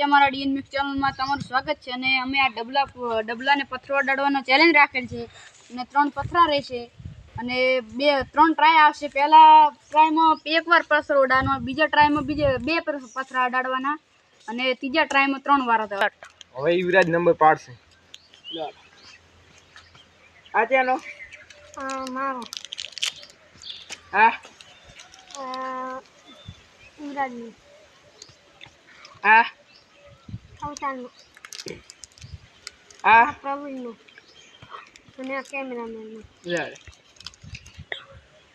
જે અમારા DN mix ચેનલમાં તમારું સ્વાગત છે અને અમે આ ડબલા ડબલાને પથરો અડાડવાનો ચેલેન્જ રાખેલ છે અને ત્રણ પથરા રહેશે અને બે ત્રણ ટ્રાય આવશે. પહેલા ટ્રાયમાં એકવાર પથરો ઉડાડવાનો બીજા ટ્રાયમાં બીજે બે પર- પથરા અડાડવાના અને ત્રીજા ટ્રાયમાં ત્રણ વાર હતા હવે યુવરાજ નંબર પાડશે. આ ત્યાંનો? મારો. હા? યુવરાજનું આ અવતારનું આ? પ્રવીણનું. અને આ કેમેરામેનનું.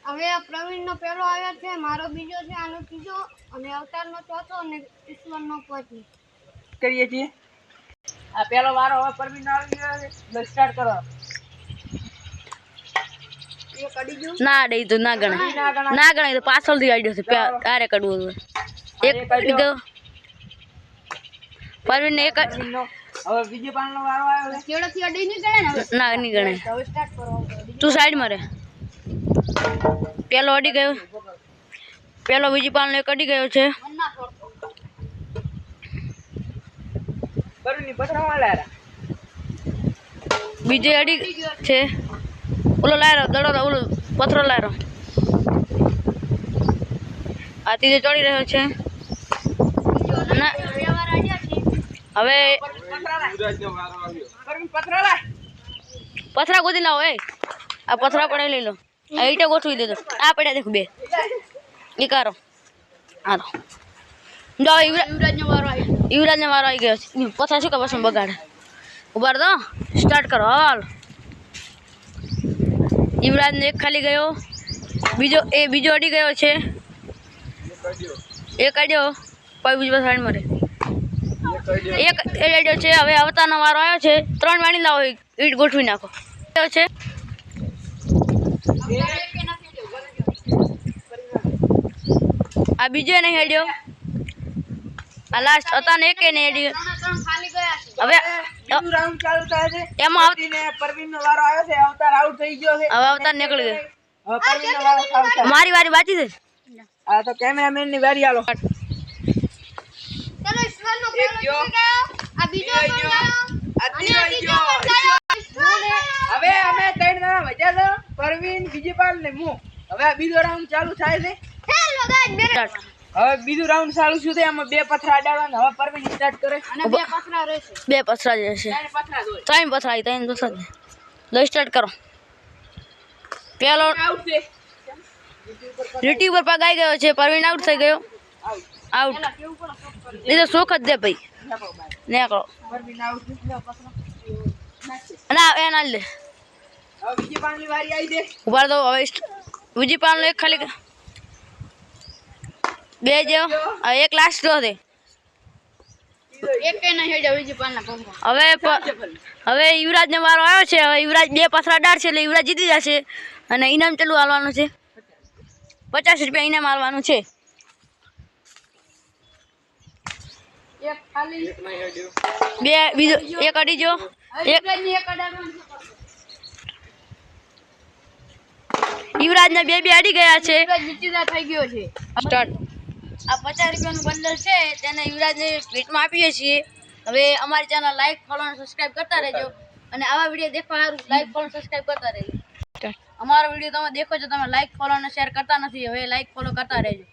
હવે આ પ્રવીણનો પહેલો આવ્યો છે મારો બીજો છે આનો ત્રીજો અને અવતારનો ચોથો અને ઈશ્વરનો પાંચમો. કરીએ છીએ. આ પેલો વારો હવે પરવીન આવી ગયો સ્ટાર્ટ કરો. ના અડે તો ના ગણાય. ના ગણાય. તો પાછળથી આવી છે તારે કડવું એક ગયો. પરવીન એક હવે બીજે પાનનો વારો આવ્યો છે. કેળોથી અડી નહીં ગણે ને ના નહીં ગણે. હવે સ્ટાર્ટ કરો. તું સાઈડમાં રહે પેલો અડી ગયો. પેલો બીજી પાનનો એક અડી ગયો છે. મન ના છોડતો લારા બીજે અડી છે. ઓલો લાયરો દડો ઓલો પથરો લાયરો આ ત્રીજો ચડી રહ્યો છે ના વ્યવહાર અડ્યા છે હવે પથરા ગોતી લાવો, એ. આ પથરા પડે લઈ લો. આ ઈટે ગોઠવી દેજો આ પડ્યા દેખો બે. એ કરો હારો જો યુવરાજ યુવરાજનો વારો આવ્યો યુવરાજને વારો આવી ગયો છે. પથરા શું કે બસ બગાડે? ઉભાર દો સ્ટાર્ટ કરો, હાલ. યુવરાજને એક ખાલી ગયો. બીજો એ બીજો અડી ગયો છે. એક અડ્યો. પછી બીજો સાઈડ મરે એક રેડિયો છે હવે અવતારનો વારો આવ્યો છે. ત્રણ વાણી લાવો ઈટ ગોઠવી નાખો. છે. આ બીજો નહીં હેડ્યો આ લાસ્ટ અતાને એક નહીં હેડ્યો હવે એમાં પરવીનનો વારો આવ્યો છે અવતાર આઉટ થઈ ગયો છે. હવે અવતાર નીકળી ગયો. મારી વારી બાકી છે. આ તો કેમેરામેનની વારી આલો. ચલો ઈશ્વરનો એક ગયો આ બીજો બે ગયો આ ત્રીજો ગયો હવે અમે ત્રણ જણા વજ્યા છે. પરવીન બીજી પાલ ને હું. હવે બીજો રાઉન્ડ ચાલુ થાય છે. હવે બીજું રાઉન્ડ ચાલુ શું થાય આમાં બે પથરા અડાડવાના હવે પરવીન સ્ટાર્ટ કરે. અને બે પથરા રહેશે. બે પથરા છે ત્રણ પથરા ત્રણ પથરા લો સ્ટાર્ટ કરો. પેલો આઉટ છે. લીટી ઉપર પગાઈ ગયો છે. પરવીન આઉટ થઈ ગયો. આઉટ એ તો શોખ જ દે ભાઈ. નીકળો. ના એ ના લે. હવે ઊભા દો હવે બીજી પાન એક ખાલી બે જેવો. એક લાસ્ટ જો પાલના પગમાં હવે યુવરાજ હવે મારો આવ્યો છે. હવે યુવરાજ બે પથરા છે એટલે યુવરાજ જીતી જશે. અને ઇનામ ચાલુ હાલવાનું છે? પચાસ રૂપિયા ઇનામ હાલવાનું છે એક ખાલી બે બીજો એક અડીજો. એક. છે. યુવરાજને બે બે અડી ગયા છે. યુવરાજ થઈ ગયો છે. સ્ટાર્ટ આ પચાસ રૂપિયાનું બંડલ છે તેને યુવરાજને ભેટમાં આપીએ છીએ. હવે અમારી ચેનલ લાઈક ફોલો અને સબસ્ક્રાઇબ કરતા રહેજો. અને આવા વીડિયો દેખવા સારું લાઈક ફોલો સબસ્ક્રાઇબ કરતા રહેજો. અમારો વીડિયો તમે દેખો છો તમે લાઈક ફોલો અને શેર કરતા નથી. હવે લાઈક ફોલો કરતા રહેજો.